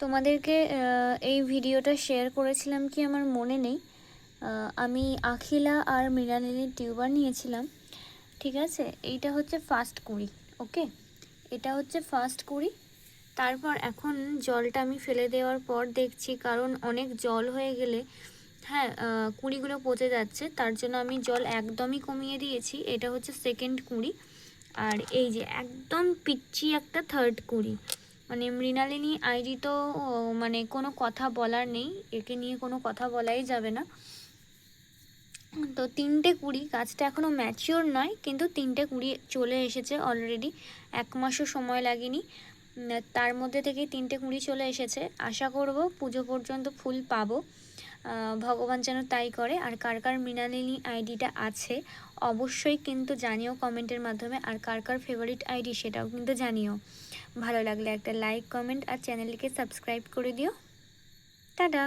তোমাদেরকে এই ভিডিওটা শেয়ার করেছিলাম কি আমার মনে নেই। আমি আখিলা আর মৃণালিনীর টিউবার নিয়েছিলাম, ঠিক আছে? এইটা হচ্ছে ফার্স্ট কুড়ি ওকে এটা হচ্ছে ফার্স্ট কুড়ি। তারপর এখন জলটা আমি ফেলে দেওয়ার পর দেখছি, কারণ অনেক জল হয়ে গেলে হ্যাঁ কুঁড়িগুলো পচে যাচ্ছে, তার জন্য আমি জল একদমই কমিয়ে দিয়েছি। এটা হচ্ছে সেকেন্ড কুঁড়ি, আর এই যে একদম পিচ্ছি একটা থার্ড কুড়ি। মানে মৃণালিনী আইডি তো মানে কোনো কথা বলার নেই। একে নিয়ে কোনো কথা বলাই যাবে না। তো তিনটে কুড়ি গাছটা এখনও ম্যাচিওর নয়, কিন্তু তিনটে কুড়ি চলে এসেছে অলরেডি এক মাসও সময় লাগেনি। তার মধ্যে থেকে তিনটে কুড়ি চলে এসেছে। আশা করব পুজো পর্যন্ত ফুল পাবো। ভগবান যেন তাই করে। আর কার কার মৃণালিনী আইডিটা আছে, অবশ্যই কিন্তু জানিও কমেন্টের মাধ্যমে। আর কার কার ফেভারিট আইডি সেটাও কিন্তু জানিও। ভালো লাগলে একটা লাইক কমেন্ট আর চ্যানেলটিকে সাবস্ক্রাইব করে দিও। টাটা!